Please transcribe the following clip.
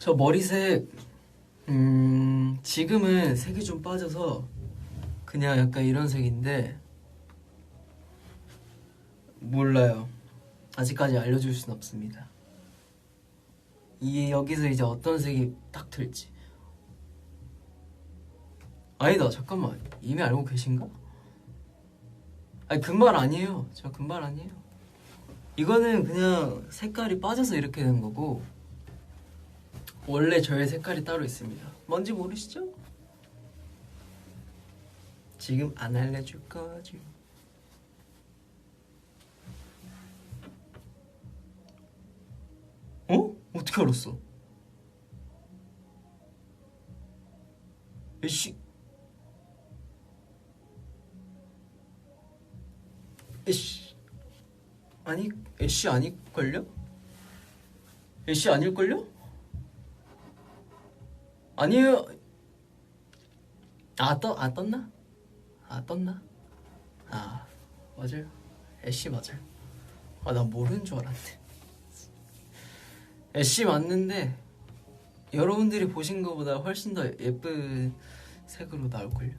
저 머리색 음 지금은 색이 좀 빠져서 그냥 약간 이런 색인데 몰라요. 아직까지 알려줄 순 없습니다. 이 여기서 이제 어떤 색이 딱 들지. 아니다 잠깐만 이미 알고 계신가? 아니 금발 아니에요. 저 금발 아니에요. 이거는 그냥 색깔이 빠져서 이렇게 된 거고 원래 저의 색깔이 따로 있습니다. 뭔지 모르시죠? 지금 안 알려줄 거죠. 어? 어떻게 알았어? 애쉬 애쉬 아니 애쉬 아닐걸요? 애쉬 아닐걸요? 아니에요. 아, 떠, 아 떴나? 아 떴나? 아 맞아요. 애쉬 맞아요. 아 나 모르는 줄 알았네. 애쉬 맞는데 여러분들이 보신 것보다 훨씬 더 예쁜 색으로 나올걸요